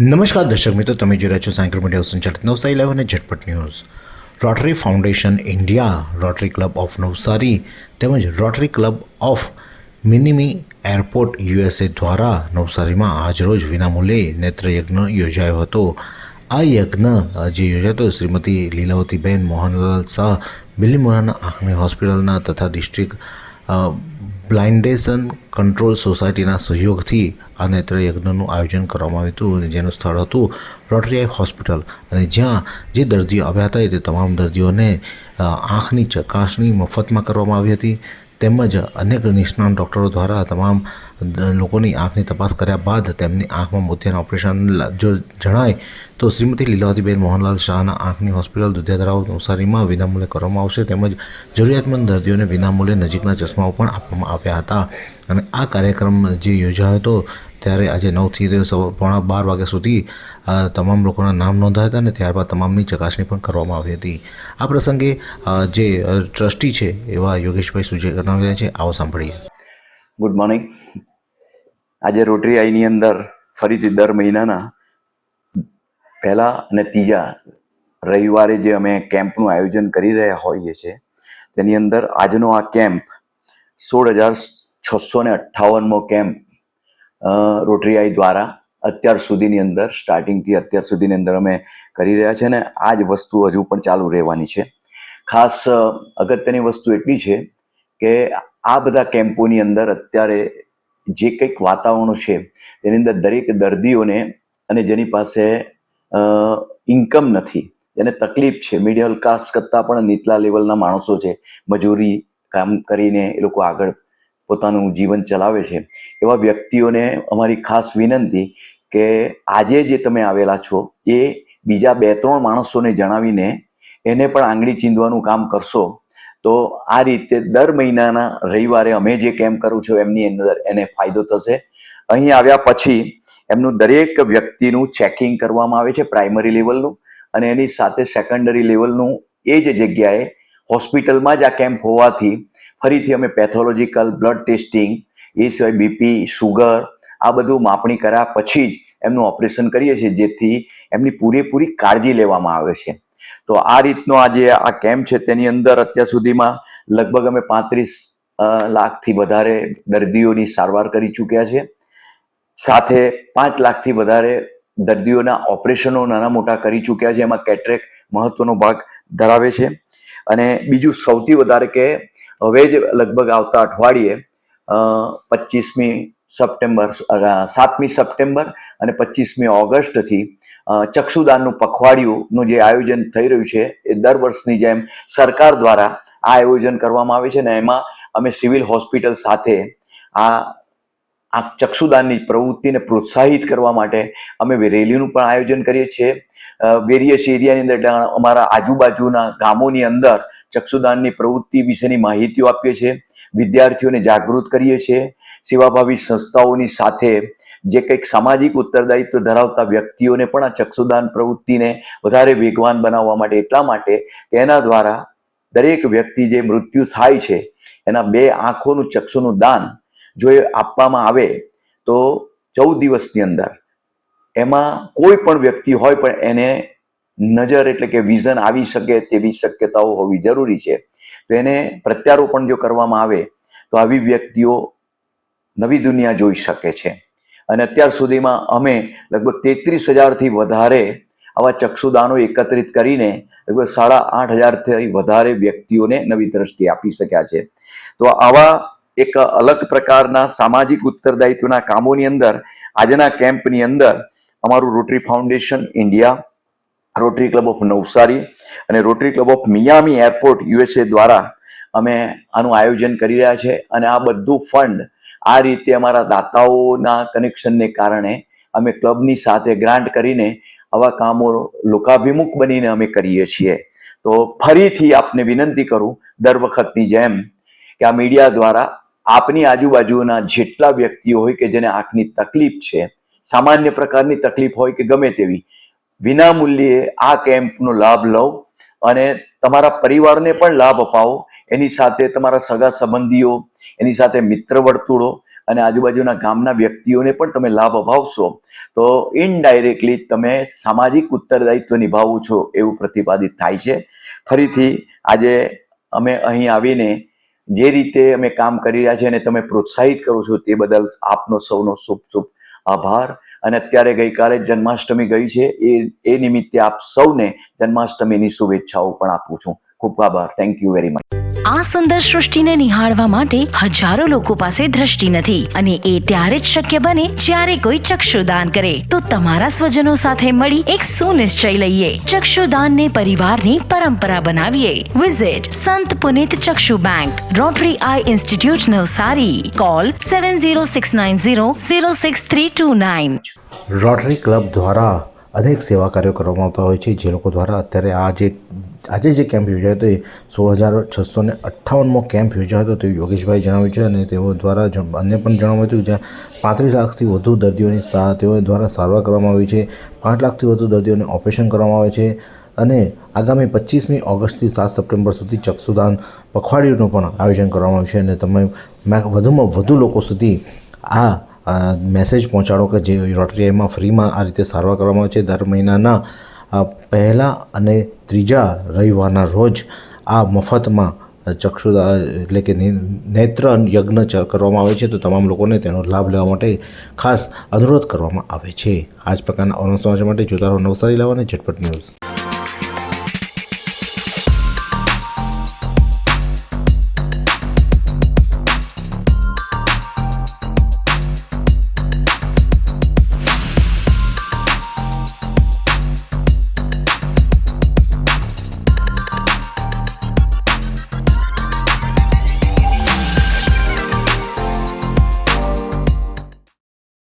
નમસ્કાર દર્શક મિત્રો, તમે જોઈ રહ્યા છો સાયકલ મીડિયા સંચાલિત નવસારી લાઈવ અને ઝટપટ news. Rotary Foundation India Rotary Club of Navsari તેમજ Rotary Club of Miami airport USA દ્વારા નવસારીમાં આજરોજ વિનામૂલ્યે નેત્રયજ્ઞ યોજાયો હતો. આ યજ્ઞ જે યોજાયો હતો, શ્રીમતી લીલાવતીબેન મોહનલાલ શાહ, બિલીમોરાના આંખની હોસ્પિટલના તથા ડિસ્ટ્રિક્ટ બ્લાઇન્ડેશન કંટ્રોલ સોસાયટીના સહયોગથી આ નેત્રયજ્ઞનું આયોજન કરવામાં આવ્યું હતું અને જેનું સ્થળ હતું રોટરી હોસ્પિટલ. અને જ્યાં જે દર્દીઓ આવ્યા હતા તે તમામ દર્દીઓને આંખની ચકાસણી મફતમાં કરવામાં આવી હતી. તેમજ અનેક નિષ્ણાત ડૉક્ટરો દ્વારા તમામ લોકોની આંખની તપાસ કર્યા બાદ તેમની આંખમાં મોતિયાના ઓપરેશન જો જણાય તો શ્રીમતી લીલાવતીબેન મોહનલાલ શાહના આંખની હોસ્પિટલ દુધિયાધરાવ નવસારીમાં વિનામૂલ્યે કરવામાં આવશે તેમજ જરૂરિયાતમંદ દર્દીઓને વિનામૂલ્યે નજીકના ચશ્માઓ પણ આપવામાં આવ્યા હતા. અને આ કાર્યક્રમ જે યોજાયો હતો ત્યારે આજે નવથી પોણા બાર વાગ્યા સુધી તમામ લોકોના નામ નોંધાયા હતા અને ત્યારબાદ તમામની ચકાસણી પણ કરવામાં આવી હતી. આ પ્રસંગે જે ટ્રસ્ટી છે એવા યોગેશભાઈ સુજે જણાવ્યા છે. આવો સાંભળીએ. ગુડ મોર્નિંગ આજે રોટરી આઈની અંદર ફરીથી દર મહિનાના પહેલા અને ત્રીજા રવિવારે જે અમે કેમ્પનું આયોજન કરી રહ્યા હોઈએ છીએ, તેની અંદર આજનો આ કેમ્પ સોળ હજાર છસો ને અઠ્ઠાવનમો કેમ્પ અ, રોટરી આઈ દ્વારા અત્યાર સુધીની અંદર સ્ટાર્ટિંગથી અત્યાર સુધીની અંદર અમે કરી રહ્યા છે ને આ જ વસ્તુ હજુ પણ ચાલુ રહેવાની છે. ખાસ અગત્યની વસ્તુ એટલી છે કે આ બધા કેમ્પોની અંદર અત્યારે જે કંઈક વાતાવરણો છે તેની અંદર દરેક દર્દીઓને અને જેની પાસે ઇન્કમ નથી જેને તકલીફ છે મિડલ ક્લાસ કરતાં પણ નીચલા લેવલના માણસો છે મજૂરી કામ કરીને એ લોકો આગળ પોતાનું જીવન ચલાવે છે. એવા વ્યક્તિઓને અમારી ખાસ વિનંતી કે આજે જે તમે આવેલા છો, એ બીજા બે ત્રણ માણસોને જણાવીને એને પણ આંગળી ચીંધવાનું કામ કરશો, તો આ રીતે દર મહિનાના રવિવારે અમે જે કેમ્પ કરું છું, એમની અંદર એને ફાયદો થશે. અહીં આવ્યા પછી એમનું દરેક વ્યક્તિનું ચેકિંગ કરવામાં આવે છે, પ્રાઇમરી લેવલનું, અને એની સાથે સેકન્ડરી લેવલનું એ જ જગ્યાએ હોસ્પિટલમાં જ આ કેમ્પ હોવાથી ફરીથી અમે પેથોલોજીકલ બ્લડ ટેસ્ટિંગ એ સિવાય બીપી સુગર આ બધું માપણી કર્યા પછી જ એમનું ઓપરેશન કરીએ છીએ, જેથી એમની પૂરેપૂરી કાળજી લેવામાં આવે છે. તો આ રીતનો આજે આ કેમ્પ છે, તેની અંદર અત્યાર સુધીમાં લગભગ અમે પાંત્રીસ લાખથી વધારે દર્દીઓની સારવાર કરી ચૂક્યા છે. સાથે પાંચ લાખથી વધારે દર્દીઓના ઓપરેશનો નાના મોટા કરી ચૂક્યા છે, એમાં કેટરેક મહત્વનો ભાગ ધરાવે છે. અને બીજું સૌથી વધારે કે હવે જ લગભગ આવતા અઠવાડિયે પચીસમી સપ્ટેમ્બર સાતમી સપ્ટેમ્બર અને પચીસમી ઓગસ્ટથી ચક્ષુદાનનું પખવાડિયુંનું જે આયોજન થઈ રહ્યું છે એ દર વર્ષની જેમ સરકાર દ્વારા આ આયોજન કરવામાં આવે છે ને એમાં અમે સિવિલ હોસ્પિટલ સાથે આ આ ચક્ષુદાનની પ્રવૃત્તિને પ્રોત્સાહિત કરવા માટે અમે રેલીનું પણ આયોજન કરીએ છીએ. વેરિયસ એરિયાની અંદર, અમારા આજુબાજુના ગામોની અંદર ચક્ષુદાનની પ્રવૃત્તિ વિશેની માહિતીઓ આપીએ છીએ, વિદ્યાર્થીઓને જાગૃત કરીએ છીએ, સેવાભાવી સંસ્થાઓની સાથે જે કંઈક સામાજિક ઉત્તરદાયિત્વ ધરાવતા વ્યક્તિઓને પણ આ ચક્ષુદાન પ્રવૃત્તિને વધારે વેગવાન બનાવવા માટે, એટલા માટે કે એના દ્વારા દરેક વ્યક્તિ જે મૃત્યુ થાય છે, એના બે આંખોનું ચક્ષુનું દાન જો એ આપવામાં આવે, તો ચૌદ દિવસની અંદર એમાં કોઈ પણ વ્યક્તિ હોય પણ એને નજર એટલે કે વિઝન આવી શકે તેવી શક્યતાઓ હોવી જરૂરી છે. તો એને પ્રત્યારોપણ જો કરવામાં આવે, તો આવી વ્યક્તિઓ નવી દુનિયા જોઈ શકે છે. અને અત્યાર સુધીમાં અમે લગભગ તેત્રીસ હજારથી વધારે આવા ચક્ષુદાનો એકત્રિત કરીને લગભગ સાડા આઠ હજારથી વધારે વ્યક્તિઓને નવી દ્રષ્ટિ આપી શક્યા છે. તો આવા એક અલગ પ્રકારના સામાજિક ઉત્તરદાયિત્વના કામોની અંદર, આજના કેમ્પની અંદર અમારું Rotary Foundation India Rotary Club of Navsari અને Rotary Club of Miami airport USA દ્વારા અમે આનું આયોજન કરી રહ્યા છે અને આ બધું ફંડ આ રીતે અમારા દાતાઓના કનેક્શનને કારણે અમે ક્લબની સાથે ગ્રાન્ટ કરીને આવા કામો લોકાભિમુખ બનીને અમે કરીએ છીએ. તો ફરીથી આપને વિનંતી કરું દર વખતની જેમ કે આ મીડિયા દ્વારા આપની આજુબાજુના જેટલા વ્યક્તિઓ હોય કે જેને આંખની તકલીફ છે, સામાન્ય પ્રકારની તકલીફ હોય કે ગમે તેવી વિના મૂલ્યે આ કેમ્પનો લાભ લો અને તમારા પરિવારને પણ લાભ અપાવો. એની સાથે તમારા સગા સંબંધીઓ, એની સાથે મિત્ર વર્તુળો અને આજુબાજુના ગામના વ્યક્તિઓને પણ તમે લાભ અપાવશો. તો ઇનડાયરેક્ટલી તમે સામાજિક ઉત્તરદાયિત્વ નિભાવો છો એવું પ્રતિપાદિત થાય છે. ફરીથી આજે અમે અહીં આવીને જે રીતે અમે કામ કરી રહ્યા છીએ અને તમે પ્રોત્સાહિત કરો છો તે બદલ આપનો સૌનો શુભ શુભ આભાર. અને અત્યારે ગઈકાલે જન્માષ્ટમી ગઈ છે. એ એ નિમિત્તે આપ સૌને જન્માષ્ટમીની શુભેચ્છાઓ પણ આપું છું. ખૂબ આભાર. થેન્ક યુ વેરી મચ આ સુંદર સૃષ્ટિને નિહાળવા માટે હજારો લોકો પાસે દ્રષ્ટિ નથી અને એ ત્યારે જ શક્ય બને જ્યારે કોઈ ચક્ષુદાન કરે. તો તમારા સ્વજનો સાથે મળી એક સુનિશ્ચય લઈએ. ચક્ષુદાનને પરિવારની પરંપરા બનાવીએ. Visit Sant Punit Chakshu bank Rotary eye institute Navsari. Call seven zero six nine zero zero six three two nine Rotary Club દ્વારા અનેક સેવા કાર્યો કરવામાં આવતા હોય છે. જે લોકો દ્વારા અત્યારે આ જે આજે જે કેમ્પ યોજાયો હતો એ સોળ હજાર છસો ને અઠ્ઠાવનમો કેમ્પ યોજાયો હતો તેવું યોગેશભાઈ જણાવ્યું છે અને તેઓ દ્વારા અન્ય પણ જણાવ્યું હતું જ્યાં પાંત્રીસ લાખથી વધુ દર્દીઓની સા તેઓ દ્વારા સારવાર કરવામાં આવી છે. પાંચ લાખથી વધુ દર્દીઓને ઓપરેશન કરવામાં આવે છે અને આગામી પચીસમી ઓગસ્ટથી સાત સપ્ટેમ્બર સુધી ચક્ષુદાન પખવાડિયુંનું પણ આયોજન કરવામાં આવ્યું છે. અને તમે વધુમાં વધુ લોકો સુધી આ મેસેજ પહોંચાડો કે જે રોટરીમાં ફ્રીમાં આ રીતે સારવાર કરવામાં આવે છે. દર મહિનાના પહેલા અને ત્રીજા રવિવારના રોજ આ મફતમાં ચક્ષુદા, એટલે કે નેત્ર યજ્ઞ કરવામાં આવે છે, તો તમામ લોકોને તેનો લાભ લેવા માટે ખાસ અનુરોધ કરવામાં આવે છે. આ જ પ્રકારના સમાચાર માટે જોતા રહો નવસારી લાવવાને ઝટપટ ન્યૂઝ.